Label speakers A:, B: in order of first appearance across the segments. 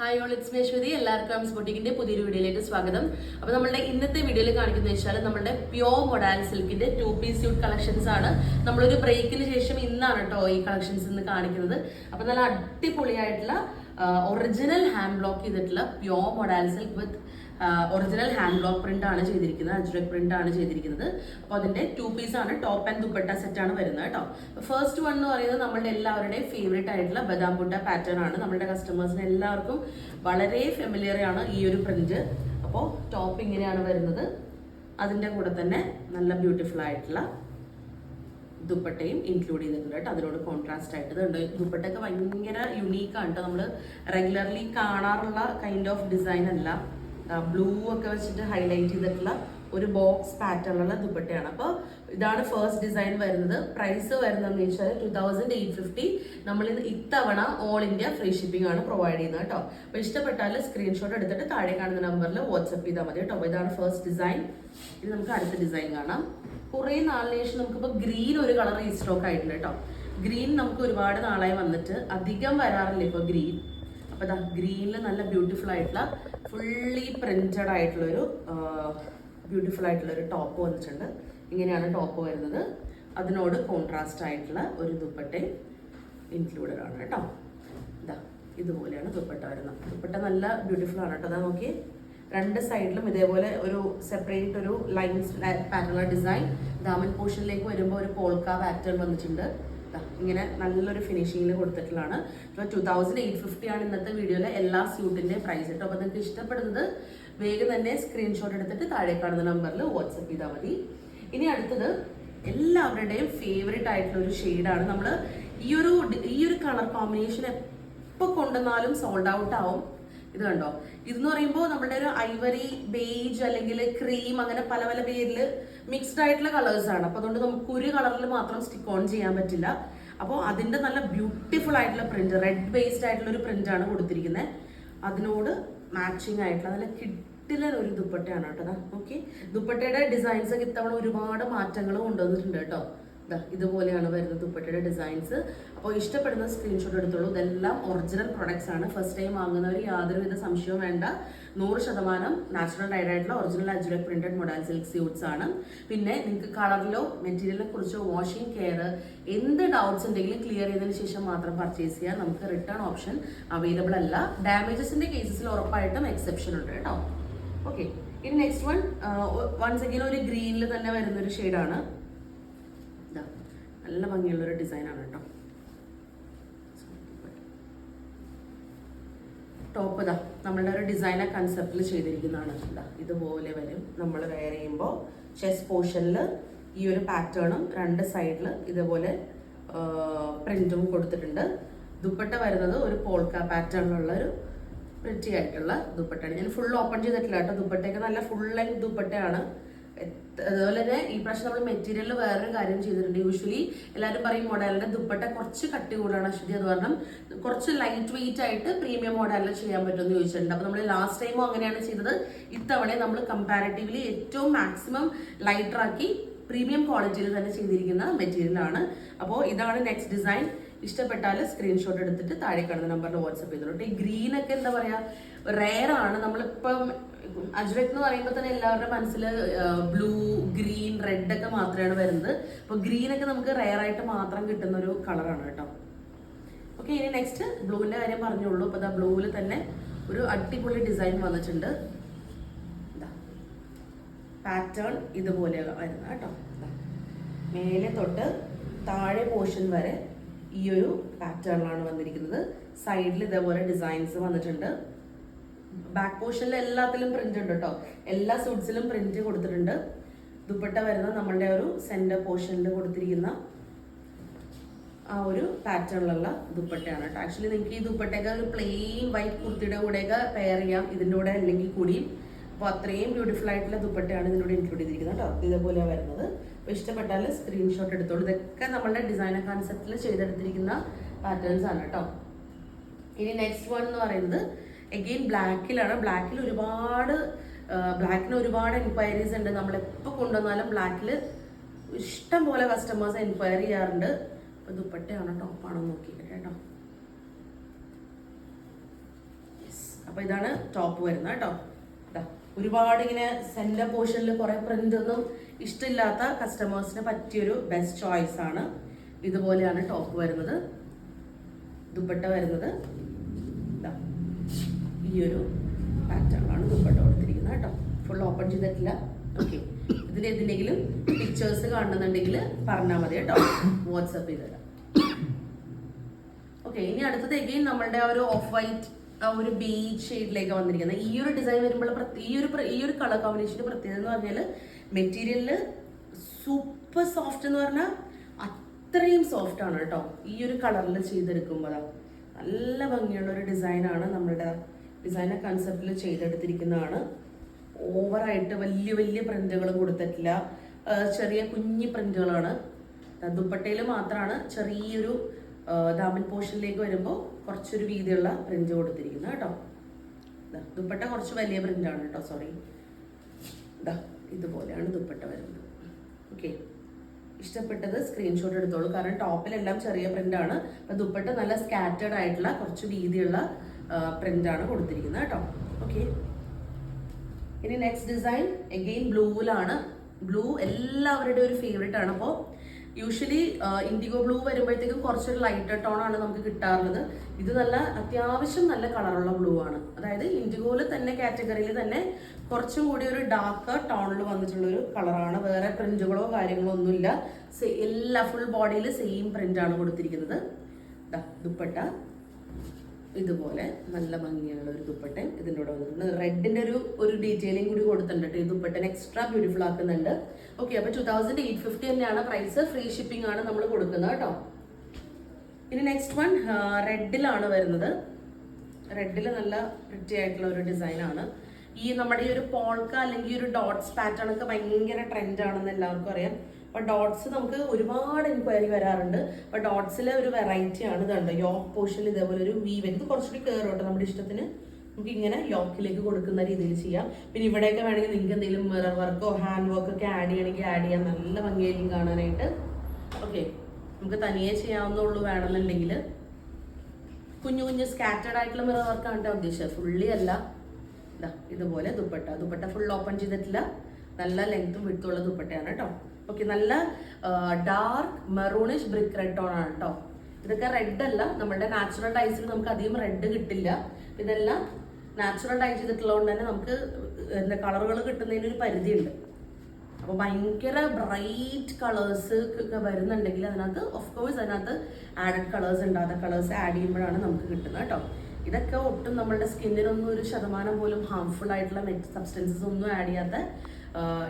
A: Hi all it's മേശ്വതി എല്ലാവർക്കും arms ബൊട്ടിക്കിന്റെ പുതിയൊരു വീഡിയോയിലേക്ക് സ്വാഗതം. അപ്പോൾ നമ്മുടെ ഇന്നത്തെ വീഡിയോയിൽ കാണിക്കുന്നത് വെച്ചാൽ നമ്മുടെ പ്യോർ മൊഡാൽ സിൽക്കിന്റെ ടു പീസ് സ്യൂട്ട് കളക്ഷൻസ് ആണ്. നമ്മളൊരു ബ്രേക്കിന് ശേഷം ഇന്നാണ് കേട്ടോ ഈ കളക്ഷൻസ് ഇന്ന് കാണിക്കുന്നത്. അപ്പോൾ നല്ല അടിപൊളിയായിട്ടുള്ള ഒറിജിനൽ ഹാൻഡ് ബ്ലോക്ക് ചെയ്തിട്ടുള്ള pure modal silk with original hand block print ആണ് ചെയ്തിരിക്കുന്നത് അജ്രക് പ്രിന്റ് ആണ് ചെയ്തിരിക്കുന്നത്. അപ്പോൾ അതിന്റെ ടു പീസ് ആണ് ടോപ്പ് ആൻഡ് ദുപ്പട്ട സെറ്റ് ആണ് വരുന്നത് കേട്ടോ. ഫസ്റ്റ് വൺ എന്ന് പറയുന്നത് നമ്മളുടെ എല്ലാവരുടെയും ഫേവറേറ്റ് ആയിട്ടുള്ള ബദാം പുട്ട പാറ്റേൺ ആണ്. നമ്മുടെ കസ്റ്റമേഴ്സിന് എല്ലാവർക്കും വളരെ ഫെമിലിയർ ആണ് ഈ ഒരു പ്രിന്റ് അപ്പോൾ ടോപ്പ് ഇങ്ങനെയാണ് വരുന്നത്. അതിന്റെ കൂടെ തന്നെ നല്ല ബ്യൂട്ടിഫുൾ ആയിട്ടുള്ള ദുപ്പട്ടയും ഇൻക്ലൂഡ് ചെയ്തിട്ടുണ്ട് കേട്ടോ. അതിനോട് കോൺട്രാസ്റ്റ് ആയിട്ട് ഇതുണ്ട് ദുപ്പട്ടയൊക്കെ ഭയങ്കര യുണീക്കാണ് കേട്ടോ. നമ്മൾ റെഗുലർലി കാണാറുള്ള കൈൻഡ് ഓഫ് ഡിസൈൻ അല്ല. ബ്ലൂ ഒക്കെ വെച്ചിട്ട് ഹൈലൈറ്റ് ചെയ്തിട്ടുള്ള ഒരു ബോക്സ് പാറ്റേണിലുള്ള ദുപ്പട്ടയാണ്. അപ്പോൾ ഇതാണ് ഫസ്റ്റ് ഡിസൈൻ വരുന്നത്. പ്രൈസ് വരുന്നതെന്ന് വെച്ചാൽ ടു തൗസൻഡ് എയ്റ്റ് ഫിഫ്റ്റി നമ്മൾ ഇത് ഇത്തവണ ഓൾ ഇന്ത്യ ഫ്രീ ഷിപ്പിംഗ് ആണ് പ്രൊവൈഡ് ചെയ്യുന്നത് കേട്ടോ. അപ്പോൾ ഇഷ്ടപ്പെട്ടാൽ സ്ക്രീൻഷോട്ട് എടുത്തിട്ട് താഴെ കാണുന്ന നമ്പറിൽ വാട്സപ്പ് ചെയ്താൽ മതി കേട്ടോ. ഇതാണ് ഫസ്റ്റ് ഡിസൈൻ ഇത് നമുക്ക് അടുത്ത ഡിസൈൻ കാണാം. കുറേ നാളിന് ശേഷം നമുക്കിപ്പോൾ ഗ്രീൻ ഒരു കളർ ഈ സ്റ്റോക്ക് ആയിട്ടുണ്ട് കേട്ടോ. ഗ്രീൻ നമുക്ക് ഒരുപാട് നാളായി വന്നിട്ട് അധികം വരാറില്ല ഇപ്പോൾ ഗ്രീൻ അപ്പോൾ ഗ്രീനിൽ നല്ല ബ്യൂട്ടിഫുൾ ആയിട്ടുള്ള ഫുള്ളി പ്രിന്റഡ് ആയിട്ടുള്ളൊരു ബ്യൂട്ടിഫുൾ ആയിട്ടുള്ള ഒരു ടോപ്പ് വന്നിട്ടുണ്ട്. ഇങ്ങനെയാണ് ടോപ്പ് വരുന്നത്. അതിനോട് കോൺട്രാസ്റ്റ് ആയിട്ടുള്ള ഒരു ദുപ്പട്ട ഇൻക്ലൂഡഡ് ആണ് കേട്ടോ. ഇതാ ഇതുപോലെയാണ് ദുപ്പട്ട വരുന്നത്. ദുപ്പട്ട നല്ല ബ്യൂട്ടിഫുൾ ആണ് കേട്ടോ. അതാ നോക്കി രണ്ട് സൈഡിലും ഇതേപോലെ ഒരു സെപ്പറേറ്റ് ഒരു ലൈൻസ് പാറ്റേൺ ഡിസൈൻ ദാമൻ പോർഷനിലേക്ക് വരുമ്പോൾ ഒരു പോൾക്ക പാറ്റേൺ വന്നിട്ടുണ്ട്. ഇങ്ങനെ നല്ലൊരു ഫിനിഷിങ്ങിൽ കൊടുത്തിട്ടുള്ളതാണ്. അപ്പോൾ ടു തൗസൻഡ് എയ്റ്റ് ഫിഫ്റ്റി ആണ് ഇന്നത്തെ വീഡിയോയിലെ എല്ലാ സ്യൂട്ടിന്റെ പ്രൈസ് കേട്ടോ അപ്പോൾ നിങ്ങൾക്ക് ഇഷ്ടപ്പെടുന്നത് വേഗം തന്നെ സ്ക്രീൻഷോട്ട് എടുത്തിട്ട് താഴെ കാണുന്ന നമ്പറിൽ വാട്സപ്പ് ചെയ്താൽ മതി. ഇനി അടുത്തത് എല്ലാവരുടെയും ഫേവറേറ്റ് ആയിട്ടുള്ള ഒരു ഷെയ്ഡാണ് നമ്മൾ ഈ ഒരു ഈ ഒരു കളർ കോമ്പിനേഷൻ എപ്പോൾ കൊണ്ടുവന്നാലും സോൾഡ് ഔട്ട് ആവും. ഇത് കണ്ടോ? ഇതെന്ന് പറയുമ്പോൾ നമ്മുടെ ഒരു ഐവറി ബേജ് അല്ലെങ്കിൽ ക്രീം അങ്ങനെ പല പല പേരിൽ മിക്സ്ഡ് ആയിട്ടുള്ള കളേഴ്സ് ആണ്. അപ്പോൾ അതുകൊണ്ട് നമുക്ക് ഒരു കളറിൽ മാത്രം സ്റ്റിക്ക് ഓൺ ചെയ്യാൻ പറ്റില്ല. അപ്പോൾ അതിന്റെ നല്ല ബ്യൂട്ടിഫുൾ ആയിട്ടുള്ള പ്രിന്റ് റെഡ് ബേസ്ഡ് ആയിട്ടുള്ള ഒരു പ്രിന്റ് ആണ് കൊടുത്തിരിക്കുന്നത് അതിനോട് മാച്ചിങ് ആയിട്ടുള്ള നല്ല കിട്ടില ഒരു ദുപ്പട്ടയാണ് കേട്ടോ. ഓക്കെ ദുപ്പട്ടയുടെ ഡിസൈൻസ് ഒക്കെ ഇത്തവണ ഒരുപാട് മാറ്റങ്ങൾ കൊണ്ടുവന്നിട്ടുണ്ട് കേട്ടോ. ഇതുപോലെയാണ് വരുന്നത് ദുപ്പട്ടയുടെ ഡിസൈൻസ് അപ്പോൾ ഇഷ്ടപ്പെടുന്ന സ്ക്രീൻഷോട്ട് എടുത്തോളൂ. ഇതെല്ലാം ഒറിജിനൽ പ്രൊഡക്ട്സ് ആണ്. ഫസ്റ്റ് ടൈം വാങ്ങുന്നവർ യാതൊരുവിധ സംശയവും വേണ്ട. നൂറ് ശതമാനം നാച്ചുറൽ ആയിട്ടുള്ള original ajrak printed modal silk suits ആണ്. പിന്നെ നിങ്ങൾക്ക് കളറിലോ മെറ്റീരിയലിനെ കുറിച്ചോ വാഷിംഗ് കെയർ എന്ത് ഡൗട്ട്സ് ഉണ്ടെങ്കിലും ക്ലിയർ ചെയ്തതിന് ശേഷം മാത്രം പർച്ചേസ് ചെയ്യാം. നമുക്ക് റിട്ടേൺ ഓപ്ഷൻ അവൈലബിൾ അല്ല. ഡാമേജസിന്റെ കേസസിൽ ഉറപ്പായിട്ടും എക്സെപ്ഷൻ ഉണ്ട് കേട്ടോ. ഓക്കെ ഇനി നെക്സ്റ്റ് വൺ വൺസ് അഗെയിൻ ഒരു ഗ്രീനിൽ തന്നെ വരുന്ന ഒരു ഷെയ്ഡാണ് നല്ല ഭംഗിയുള്ളൊരു ഡിസൈനാണ് കേട്ടോ. ടോപ്പ് ഇതാ നമ്മളുടെ ഒരു ഡിസൈനർ കൺസെപ്റ്റിൽ ചെയ്തിരിക്കുന്നതാണ് ഇതാ. ഇതുപോലെ വരും. നമ്മൾ വെയർ ചെയ്യുമ്പോൾ ചെസ്റ്റ് പോർഷനിൽ ഈ ഒരു പാറ്റേണും രണ്ട് സൈഡിൽ ഇതുപോലെ പ്രിന്റും കൊടുത്തിട്ടുണ്ട്. ദുപ്പട്ട വരുന്നത് ഒരു പോൾക്ക പാറ്റേണിലുള്ള ഒരു പ്രിറ്റി ആയിട്ടുള്ള ദുപ്പട്ടയാണ്. ഞാൻ ഫുൾ ഓപ്പൺ ചെയ്തിട്ടില്ല കേട്ടോ. ദുപ്പട്ടയൊക്കെ നല്ല ഫുൾ ലെങ്ത് ദുപ്പട്ടയാണ്. അതുപോലെ തന്നെ ഈ പ്രാവശ്യം നമ്മൾ മെറ്റീരിയലിൽ വേറൊരു കാര്യം ചെയ്തിട്ടുണ്ട്. യൂഷ്വലി എല്ലാവരും പറയും മോഡലിന്റെ ദുപ്പട്ട കുറച്ച് കട്ടി കൂടാണ് അശ്വതി. അത് കാരണം കുറച്ച് ലൈറ്റ് വെയിറ്റ് ആയിട്ട് പ്രീമിയം മോഡലിൽ ചെയ്യാൻ പറ്റുമെന്ന് ചോദിച്ചിട്ടുണ്ട്. അപ്പോൾ നമ്മൾ ലാസ്റ്റ് ടൈമും അങ്ങനെയാണ് ചെയ്തത്. ഇത്തവണ നമ്മൾ കമ്പാരിറ്റീവ്ലി ഏറ്റവും മാക്സിമം ലൈറ്റർ ആക്കി പ്രീമിയം ക്വാളിറ്റിയിൽ തന്നെ ചെയ്തിരിക്കുന്ന മെറ്റീരിയലാണ് അപ്പോൾ ഇതാണ് നെക്സ്റ്റ് ഡിസൈൻ ഇഷ്ടപ്പെട്ടാൽ സ്ക്രീൻഷോട്ട് എടുത്തിട്ട് താഴെ കാണുന്ന നമ്പറിൽ വാട്സപ്പ് ചെയ്തോട്ടെ ഈ ഗ്രീനൊക്കെ എന്താ പറയുക റെയർ ആണ്. നമ്മളിപ്പം അജ്രക് എന്ന് പറയുമ്പോൾ തന്നെ എല്ലാവരുടെ മനസ്സിൽ ബ്ലൂ ഗ്രീൻ റെഡ് ഒക്കെ മാത്രമാണ് വരുന്നത്. അപ്പോൾ ഗ്രീൻ ഒക്കെ നമുക്ക് റെയർ ആയിട്ട് മാത്രം കിട്ടുന്ന ഒരു കളറാണ് കേട്ടോ. ഓക്കെ ഇനി നെക്സ്റ്റ് ബ്ലൂവിന്റെ കാര്യം പറഞ്ഞുള്ളൂ. അപ്പോൾ അതാ ബ്ലൂവിൽ തന്നെ ഒരു അടിപൊളി ഡിസൈൻ വന്നിട്ടുണ്ട്. പാറ്റേൺ ഇതുപോലെ വരുന്ന കേട്ടോ. മേലെ തൊട്ട് താഴെ പോർഷൻ വരെ ഈ ഒരു പാറ്റേണിലാണ് വന്നിരിക്കുന്നത്. സൈഡിൽ ഇതേപോലെ ഡിസൈൻസ് വന്നിട്ടുണ്ട്. ബാക്ക് പോർഷനിൽ എല്ലാത്തിലും പ്രിന്റ് ഉണ്ട് കേട്ടോ എല്ലാ സൂട്ട്സിലും പ്രിന്റ് കൊടുത്തിട്ടുണ്ട്. ദുപ്പട്ട വരുന്ന നമ്മളുടെ ഒരു സെന്റർ പോർഷനിൽ കൊടുത്തിരിക്കുന്ന ആ ഒരു പാറ്റേണിലുള്ള ദുപ്പട്ടയാണ് കേട്ടോ ആക്ച്വലി നിങ്ങൾക്ക് ഈ ദുപ്പട്ടയൊക്കെ ഒരു പ്ലെയിൻ വൈറ്റ് കുർത്തിയുടെ കൂടെയൊക്കെ പെയർ ചെയ്യാം. ഇതിന്റെ കൂടെ അല്ലെങ്കിൽ കൂടിയും. അപ്പോൾ അത്രയും ബ്യൂട്ടിഫുൾ ആയിട്ടുള്ള ദുപ്പട്ടയാണ് ഇതിലൂടെ ഇൻക്ലൂഡ് ചെയ്തിരിക്കുന്നത് കേട്ടോ ഇതേപോലെ വരുന്നത്. അപ്പോൾ ഇഷ്ടപ്പെട്ടാൽ സ്ക്രീൻഷോട്ട് എടുത്തോളൂ. ഇതൊക്കെ നമ്മളുടെ ഡിസൈനർ കോൺസെപ്റ്റിൽ ചെയ്തെടുത്തിരിക്കുന്ന പാറ്റേൺസ് ആണ് കേട്ടോ ഇനി നെക്സ്റ്റ് വൺ എന്ന് പറയുന്നത് എഗെയിൻ ബ്ലാക്കിലാണ് ബ്ലാക്കിൽ ഒരുപാട് ബ്ലാക്കിന് ഒരുപാട് എൻക്വയറീസ് ഉണ്ട്. നമ്മൾ എപ്പോൾ കൊണ്ടുവന്നാലും ബ്ലാക്കിൽ ഇഷ്ടം പോലെ കസ്റ്റമേഴ്സ് എൻക്വയറി ചെയ്യാറുണ്ട്. അപ്പോൾ ദുപ്പട്ടയാണോ ടോപ്പാണോ നോക്കിയിട്ട് കേട്ടോ. യെസ് അപ്പൊ ഇതാണ് ടോപ്പ് വരുന്നത് കേട്ടോ. ഒരുപാട് ഇങ്ങനെ സെന്റർ പോർഷനിൽ കുറെ പ്രിന്റ് ഒന്നും ഇഷ്ടമില്ലാത്ത കസ്റ്റമേഴ്സിന് പറ്റിയൊരു ബെസ്റ്റ് ചോയ്സ് ആണ്. ഇതുപോലെയാണ് ടോപ്പ് വരുന്നത്. ദുപ്പട്ട വരുന്നത്. ദാ, ഈ ഒരു പാറ്റേണിലാണ് ദുപ്പട്ട കൊടുത്തിരിക്കുന്നത് കേട്ടോ. ഫുൾ ഓപ്പൺ ചെയ്തിട്ടില്ല. ഓക്കെ ഇതിന്റെ എന്തിനെങ്കിലും പിക്ചേഴ്സ് കാണുന്നുണ്ടെങ്കിൽ പറഞ്ഞാൽ മതി കേട്ടോ. വാട്സപ്പ് ചെയ്തിടാം ഓക്കെ ഇനി അടുത്തത് എഗെയിൻ നമ്മളുടെ ഒരു ഓഫ് വൈറ്റ് ആ ഒരു ബീച്ച് ഷെയ്ഡിലേക്ക് വന്നിരിക്കുന്നത്. ഈ ഒരു ഡിസൈൻ വരുമ്പോൾ ഈ ഒരു ഈ ഒരു കളർ കോമ്പിനേഷന്റെ പ്രത്യേകത എന്ന് പറഞ്ഞാൽ മെറ്റീരിയലിൽ സൂപ്പർ സോഫ്റ്റ് എന്ന് പറഞ്ഞാൽ അത്രയും സോഫ്റ്റ് ആണ് കേട്ടോ. ഈ ഒരു കളറിൽ ചെയ്തെടുക്കുമ്പോൾ നല്ല ഭംഗിയുള്ള ഒരു ഡിസൈനാണ് നമ്മളുടെ ഡിസൈനർ കൺസെപ്റ്റിൽ ചെയ്തെടുത്തിരിക്കുന്നതാണ്. ഓവറായിട്ട് വലിയ വലിയ പ്രിന്റുകൾ കൊടുത്തിട്ടില്ല. ചെറിയ കുഞ്ഞി പ്രിന്റുകളാണ് ദുപ്പട്ടയിൽ മാത്രമാണ് ചെറിയൊരു ദാമൻ പോർഷനിലേക്ക് വരുമ്പോൾ കുറച്ചൊരു വീതിയുള്ള പ്രിന്റ് കൊടുത്തിരിക്കുന്നത് കേട്ടോ. ദുപ്പട്ട കുറച്ച് വലിയ പ്രിന്റാണ് കേട്ടോ സോറി ദാ ഇതുപോലെയാണ് ദുപ്പട്ട വരുന്നത്. ഓക്കെ ഇഷ്ടപ്പെട്ടത് സ്ക്രീൻഷോട്ട് എടുത്തോളൂ. കാരണം ടോപ്പിലെല്ലാം ചെറിയ പ്രിന്റാണ് അപ്പം ദുപ്പട്ട നല്ല സ്കാറ്റേഡ് ആയിട്ടുള്ള കുറച്ച് വീതിയുള്ള പ്രിന്റാണ് കൊടുത്തിരിക്കുന്നത് കേട്ടോ. ഓക്കെ ഇനി നെക്സ്റ്റ് ഡിസൈൻ എഗെയിൻ ബ്ലൂവിലാണ് ബ്ലൂ എല്ലാവരുടെയും ഒരു ഫേവറേറ്റ് ആണ്. അപ്പോൾ യൂഷ്വലി ഇൻഡിഗോ ബ്ലൂ വരുമ്പോഴത്തേക്കും കുറച്ചൊരു ലൈറ്റർ ടോൺ ആണ് നമുക്ക് കിട്ടാറുള്ളത്. ഇത് നല്ല അത്യാവശ്യം നല്ല കളറുള്ള ബ്ലൂ ആണ്. അതായത് ഇൻഡിഗോയിൽ തന്നെ കാറ്റഗറിയിൽ തന്നെ കുറച്ചും കൂടി ഒരു ഡാർക്ക് ടോണിൽ വന്നിട്ടുള്ള ഒരു കളറാണ് വേറെ പ്രിന്റുകളോ കാര്യങ്ങളോ ഒന്നുമില്ല. എല്ലാ ഫുൾ ബോഡിയിൽ സെയിം പ്രിന്റ് ആണ് കൊടുത്തിരിക്കുന്നത്. ദുപ്പട്ട. ഇതുപോലെ നല്ല ഭംഗിയുള്ള ഒരു ദുപ്പട്ടൻ ഇതിന്റെ കൂടെ വന്നിട്ടുണ്ട്. റെഡിന്റെ ഒരു ഒരു ഡീറ്റെയിലിംഗ് കൂടി കൊടുത്തിട്ടുണ്ട്. ഈ ദുപ്പട്ടൻ എക്സ്ട്രാ ബ്യൂട്ടിഫുൾ ആക്കുന്നുണ്ട്. ഓക്കെ അപ്പൊ ടൂ തൗസൻഡ് എയ്റ്റ് ഫിഫ്റ്റി തന്നെയാണ് പ്രൈസ് ഫ്രീ ഷിപ്പിംഗ് ആണ് നമ്മൾ കൊടുക്കുന്നത് കേട്ടോ. ഇനി നെക്സ്റ്റ് വൺ റെഡിലാണ് വരുന്നത്. റെഡിൽ നല്ല പ്രിറ്റി ആയിട്ടുള്ള ഒരു ഡിസൈൻ ആണ്. ഈ നമ്മുടെ ഈ ഒരു പോൾക്ക അല്ലെങ്കിൽ ഒരു ഡോട്ട്സ് പാറ്റേൺ ഒക്കെ ഭയങ്കര ട്രെൻഡ് ആണെന്ന് എല്ലാവർക്കും അറിയാം. അപ്പൊ ഡോട്ട്സ് നമുക്ക് ഒരുപാട് എൻക്വയറി വരാറുണ്ട്. അപ്പൊ ഡോട്ട്സിലെ ഒരു വെറൈറ്റി ആണ് ഇതുണ്ട് യോക്ക് പോർഷനിൽ ഇതേപോലെ ഒരു വീവ് ഇത് കുറച്ചുകൂടി കയറും കേട്ടോ നമ്മുടെ ഇഷ്ടത്തിന്. നമുക്ക് ഇങ്ങനെ യോക്കിലേക്ക് കൊടുക്കുന്ന രീതിയിൽ ചെയ്യാം. പിന്നെ ഇവിടെയൊക്കെ വേണമെങ്കിൽ നിങ്ങൾക്ക് എന്തെങ്കിലും മിറർ വർക്കോ ഹാൻഡ് വർക്ക് ഒക്കെ ആഡ് ചെയ്യണമെങ്കിൽ ആഡ് ചെയ്യാം. നല്ല ഭംഗിയായിരിക്കും കാണാനായിട്ട്. ഓക്കെ നമുക്ക് തനിയെ ചെയ്യാവുന്നുള്ളൂ വേണമെന്നുണ്ടെങ്കിൽ. കുഞ്ഞു കുഞ്ഞു സ്കാറ്റേഡ് ആയിട്ടുള്ള മിറർ വർക്കാണ് കേട്ടോ ഉദ്ദേശിച്ചത്. ഫുള്ളി അല്ല. ഇതാ ഇതുപോലെ ദുപ്പട്ട. ദുപ്പട്ട ഫുൾ ഓപ്പൺ ചെയ്തിട്ടില്ല. നല്ല ലെങ്ത്തും വിടുത്തുള്ള ദുപ്പട്ടയാണ് കേട്ടോ. ഓക്കെ നല്ല dark maroonish brick red tone ആണ് കേട്ടോ ഇതൊക്കെ റെഡ് അല്ല നമ്മുടെ നാച്ചുറൽ ഡൈസിൽ നമുക്ക് അധികം റെഡ് കിട്ടില്ല. ഇതെല്ലാം നാച്ചുറൽ ഡൈ ചെയ്തിട്ടുള്ളതുകൊണ്ട് തന്നെ നമുക്ക് എന്താ കളറുകൾ കിട്ടുന്നതിന് ഒരു പരിധിയുണ്ട്. അപ്പോൾ ഭയങ്കര ബ്രൈറ്റ് കളേഴ്സ് ഒക്കെ വരുന്നുണ്ടെങ്കിൽ അതിനകത്ത് ഓഫ് കോഴ്സ് അതിനകത്ത് ആഡഡ് കളേഴ്സ് ഉണ്ട്. അതൊക്കെ കളേഴ്സ് ആഡ് ചെയ്യുമ്പോഴാണ് നമുക്ക് കിട്ടുന്നത് കേട്ടോ ഇതൊക്കെ ഒട്ടും നമ്മളുടെ സ്കിന്നിനൊന്നും ഒരു ശതമാനം പോലും ഹാംഫുൾ ആയിട്ടുള്ള സബ്സ്റ്റൻസസ് ഒന്നും ആഡ് ചെയ്യാത്ത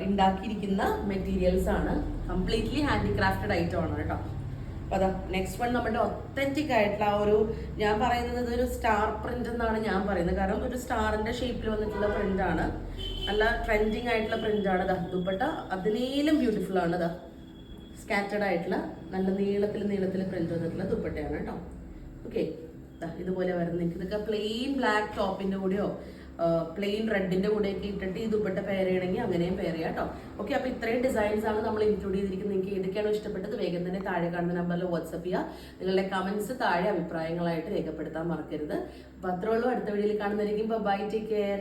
A: ഉണ്ടാക്കിയിരിക്കുന്ന മെറ്റീരിയൽസ് ആണ്. കംപ്ലീറ്റ്ലി ഹാൻഡിക്രാഫ്റ്റഡ് ഐറ്റം ആണ് കേട്ടോ. അപ്പൊ അതാ നെക്സ്റ്റ് വൺ നമ്മുടെ ഒത്തന്റിക് ആയിട്ടുള്ള ആ ഒരു ഞാൻ പറയുന്നത് ഇതൊരു സ്റ്റാർ പ്രിന്റ് എന്നാണ് ഞാൻ പറയുന്നത്. കാരണം ഒരു സ്റ്റാറിന്റെ ഷേപ്പിൽ വന്നിട്ടുള്ള പ്രിന്റ് ആണ്. നല്ല ട്രെൻഡിങ് ആയിട്ടുള്ള പ്രിന്റ് ആണ് ദാ ദുപ്പട്ട അതിനേലും ബ്യൂട്ടിഫുൾ ആണ് ദാ സ്കാറ്റേഡ് ആയിട്ടുള്ള നല്ല നീളത്തിൽ നീളത്തിൽ പ്രിന്റ് വന്നിട്ടുള്ള ദുപ്പട്ടയാണ് കേട്ടോ. ഓക്കെ ഇതുപോലെ വരുന്നത്. നിങ്ങൾക്ക് ഇതൊക്കെ പ്ലെയിൻ ബ്ലാക്ക് ടോപ്പിന്റെ കൂടെയോ പ്ലെയിൻ റെഡിന്റെ കൂടെയൊക്കെ ഇട്ടിട്ട് ഈ ദുപ്പട്ട പേരയാണെങ്കിൽ അങ്ങനെയും പേരയാ കേട്ടോ ഓക്കെ അപ്പൊ ഇത്രയും ഡിസൈൻസ് ആണ് നമ്മൾ ഇൻക്ലൂഡ് ചെയ്തിരിക്കുന്നത്. നിങ്ങൾക്ക് ഏതൊക്കെയാണോ ഇഷ്ടപ്പെട്ടത് വേഗം തന്നെ താഴെ കാണുന്ന നമ്പറിൽ വാട്സപ്പ് ചെയ്യുക നിങ്ങളുടെ കമന്റ്സ് താഴെ അഭിപ്രായങ്ങളായിട്ട് രേഖപ്പെടുത്താൻ മറക്കരുത്. അപ്പൊ അത്രേ ഉള്ളൂ. അടുത്ത വീഡിയോയിൽ കാണുന്നതായിരിക്കും ബൈ ടേക്ക് കെയർ